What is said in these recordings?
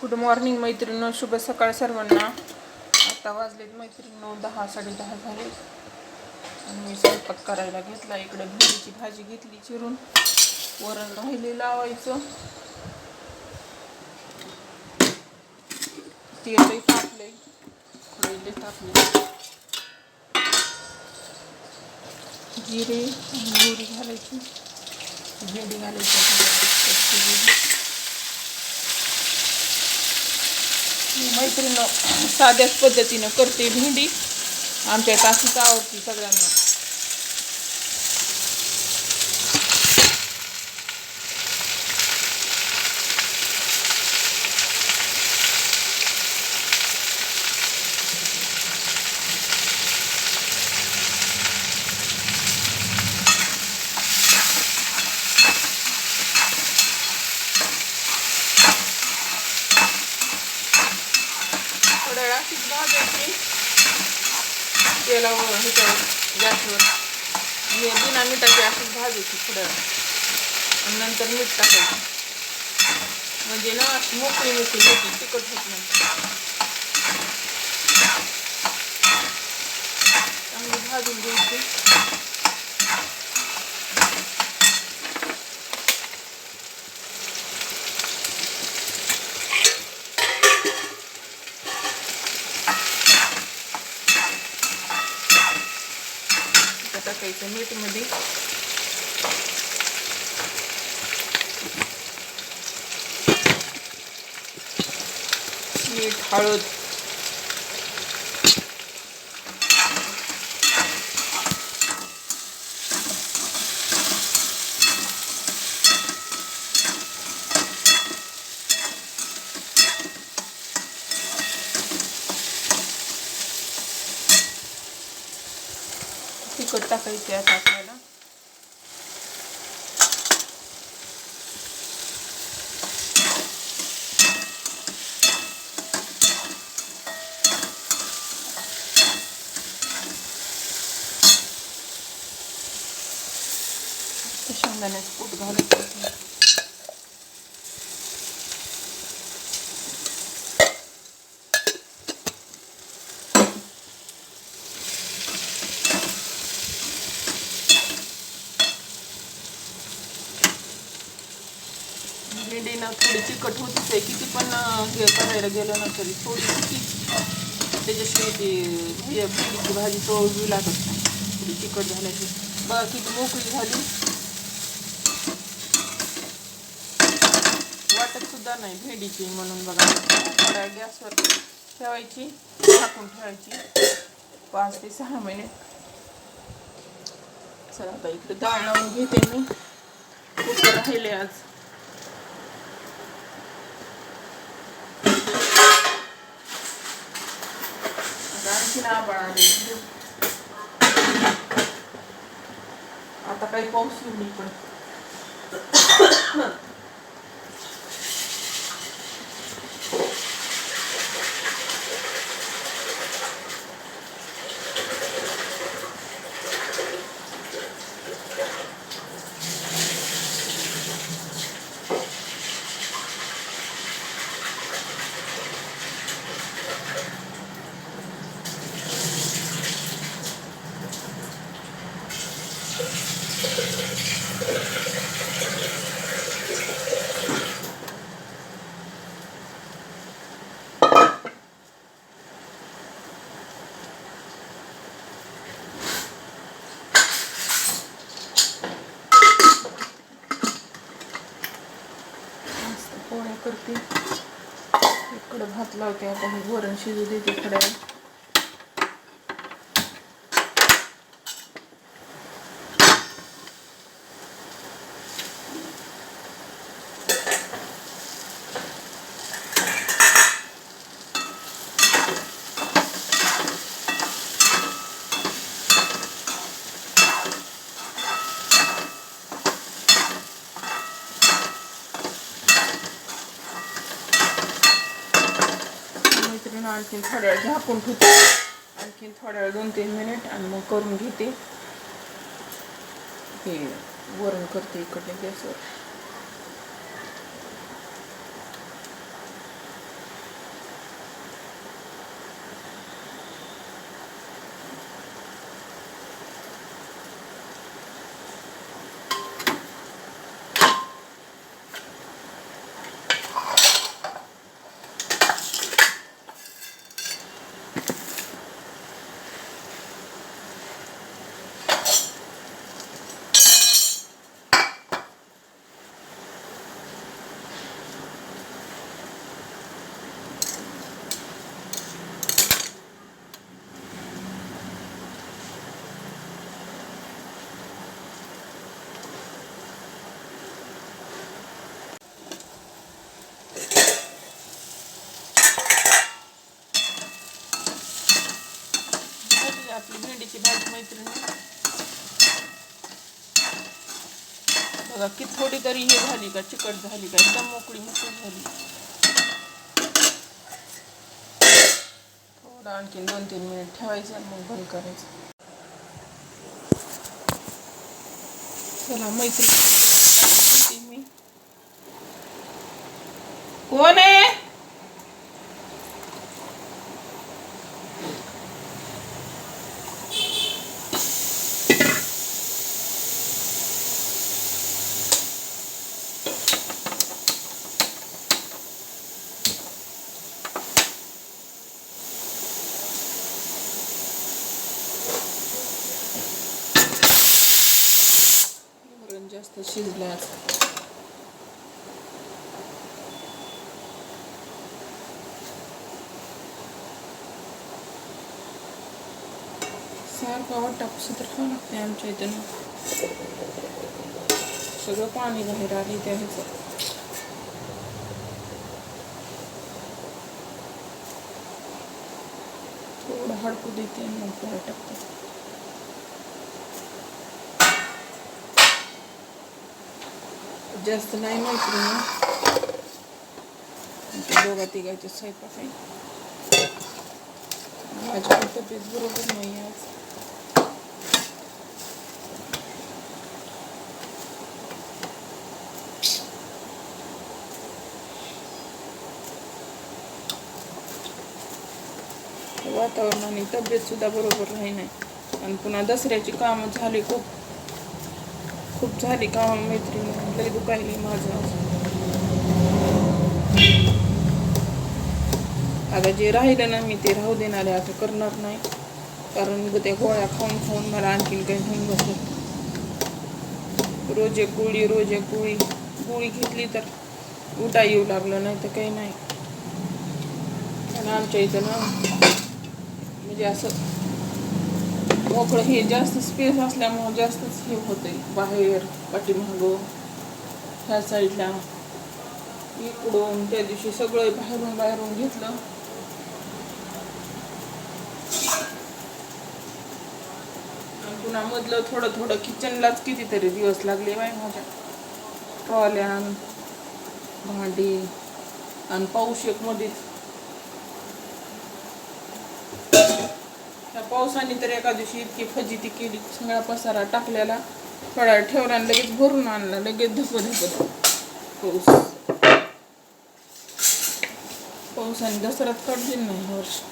Good morning मैत्रिणी शुभ सकाळ सर्वांना. आता वाजलेत मैत्रिणी दहा साडेदहा झाले. आणि मी स्वयंपाक करायला घेतला. इकडे भेंडीची भाजी घेतली चिरून. वरण राहिले लावायचं. तेलही तापले खोडले तापले जिरे आणि मोहरी घालायची. भेंडी घालायची. कच्ची मैत्रिणी साध्याच पद्धतीनं करते भेंडी. आमच्या तासीच आवडती सगळ्यांना थोड्या वेळ अशीच भाजायची तेलावर ह्याच्यावर गॅसवर हे बिना मिठाची पुढं. आणि नंतर मीठ टाकायचं. म्हणजे ना अशी मोकळी मोकळी होती तिखट होत नाही. चांगली भाजून घ्यायची. टाकायचं मीठमध्ये. मीठ हळद तिखट टाकायचे आता आपल्याला ते कूट घालायचं भेंडी ना थोडी तिखट होतीच आहे किती पण हे करायला गेलं ना तरी थोडी त्याच्याशिवाय ते भेंडीची भाजी बी लागत नाही थोडी चिकट झाल्याची बघा किती मोकळी झाली। वाटत सुद्धा नाही भेंडीची म्हणून बघा. थोड्या गॅसवर ठेवायची झाकून ठेवायची. पाच ते सहा मिनिट. चला आता इकडे डाळ लावून घेते मी. खूप राहिले आज. आणखी आणखीन आबाळ आले. आता काही पाऊस येऊ पण. इकडं भात लावते आता हे वरण शिजू देते थोड्या वेळ मैत्रीण आणखीन थोड्या वेळ झाकून ठेवते. आणखीन थोड्या वेळ दोन तीन मिनिट आणि मग करून घेते. हे वरण करते इकडे गॅसवर. भेंडीची भाजी मैत्रिणी. बघा की थोडी तरी हे झाली का चिकट झाली का एकदम मोकळी मोकळी झाली. थोडं आणखी दोन तीन मिनिट ठेवायचं आणि मग बंद करायचं. चला मैत्री मी. कोण आहे? वरण जास्त शिजलं आता. सारखं वाटापासून तर खावं लागते आमच्या इथं ना. सगळं पाणी बाहेर आले त्या ह्याचं थोडं हडकू देते आणि मग पोळ्या टाकते जास्त नाही माहिती आमच्या दोघा तिघायचे स्वयंपाक आहे. माझ्या तब्येत बरोबर नाही आज. वातावरणाने तब्येत सुद्धा बरोबर राही नाही. आणि पुन्हा दसऱ्याची कामं झाली खूप. खूप झाली का मैत्रिणी? लई दुखायली माझं. आता जे राहिलं ना मी ते राहू देणार आहे आता करणार नाही. कारण त्या गोळ्या खाऊन खाऊन मला आणखीन काही होऊन बसलं. रोज एक गोळी रोज एक गोळी. गोळी घेतली तर उठा येऊ लागलं नाही तर काही नाही. आणि आमच्या इथं ना म्हणजे असं मोकळं हे जास्त स्पेस असल्यामुळं जास्तच हे होते बाहेर पाठीमागं ह्या साईडला इकडून त्या दिवशी सगळं बाहेरून बाहेरून घेतलं. आणि पुन्हा मधलं थोडं थोडं किचनलाच कितीतरी दिवस लागले बाय माझ्या. ट्रॉल्यान भांडी आणि पाऊस एक मध्येच. पावसाने तर एका दिवशी इतकी फजिती केली सगळा पसारा टाकलेला. थोडा ठेवला आणि लगेच भरून आणला लगेच धप धप पाऊस. पावसाने दसऱ्यात काढली नाही वर्षी.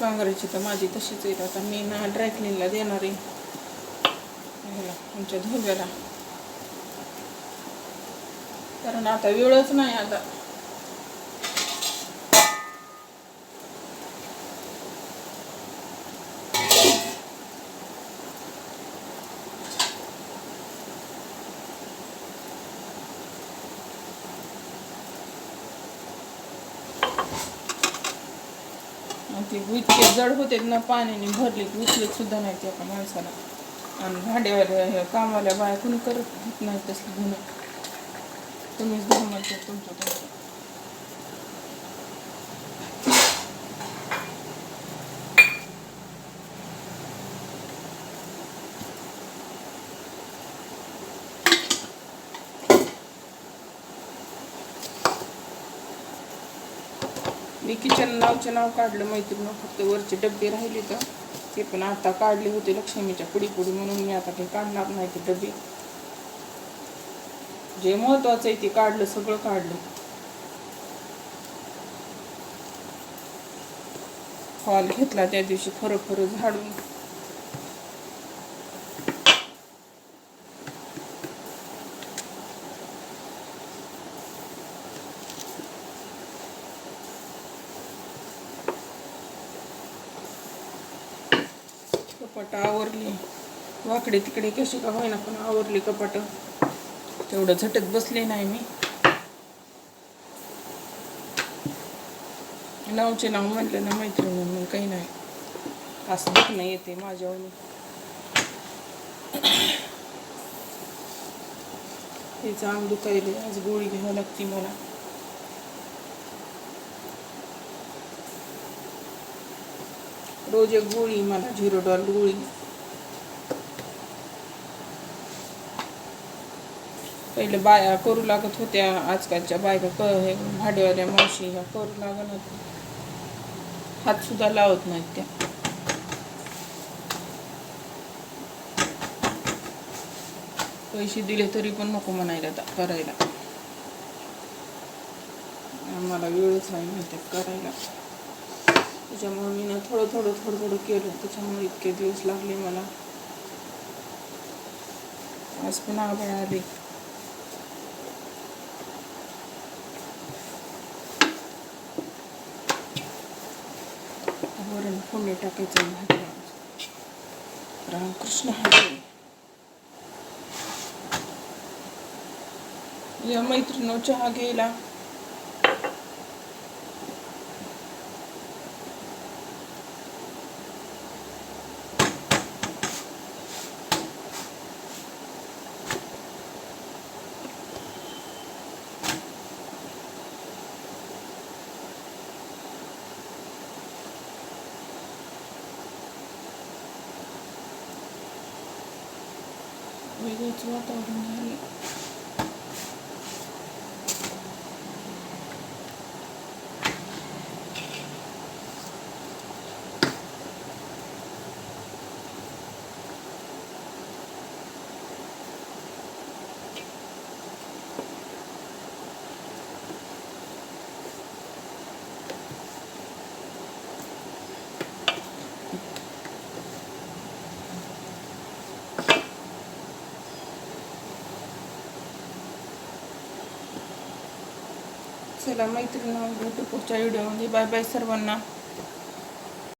पांघरायची तर माझी तशीच आहे. आता मी ना ड्रायक्लीनला देणार आहे. ह्याला आमच्या धोब्याला कारण आता वेळच नाही आता. ते इतके जड होते ना पाण्याने भरले की उचलत सुद्धा नाही ते एका माणसाला. आणि भांड्यावाल्या ह्या बाया कोणी करत नाही तसलं गुन्हे तुम्हीच धर्माचे तुमच्या तुमचं मी किचन नावचे नाव काढलं मैत्रीण फक्त वरचे डबे राहिले तर. ते पण आता काढले होते लक्ष्मीच्या पुढी पुढी म्हणून मी आता काही काढणार नाही ते डबे जे महत्वाचं आहे ते काढलं सगळं काढलं. हॉल घेतला त्या दिवशी खरं खरं झाडून कपाट आवरली आकडे तिकडे कशी का होईना पण आवरली कपाट. तेवढं झटत बसले नाही मी. नावचे नाव म्हटलं ना मैत्रिणी मग काही नाही. असं नाही येते माझ्यावर तिचं अंग दुखायले आज गोळी घ्यावी लागते मला. रोज एक गोळी मला झिरो डॉल गोळी. पहिले बाया करू लागत होत्या. आजकालच्या बायका क हे भाडेवाल्या मावशी ह्या करू लागत होत्या. हात सुद्धा लावत नाहीत त्या. पैसे दिले तरी पण नको म्हणायला आता करायला. आम्हाला वेळच नाही माहिती करायला. त्याच्यामुळे मी ना थोडं थोडं थोडं थोडं केलं. त्याच्यामुळे इतके दिवस लागले मला. आज पण आभाळ आले. वरण फोडणी टाकायचं आहे या रामकृष्ण हरे या Begitu 里 चला मैत्रिणी भेटू पुढच्या व्हिडिओमध्ये बाय बाय सर्वांना.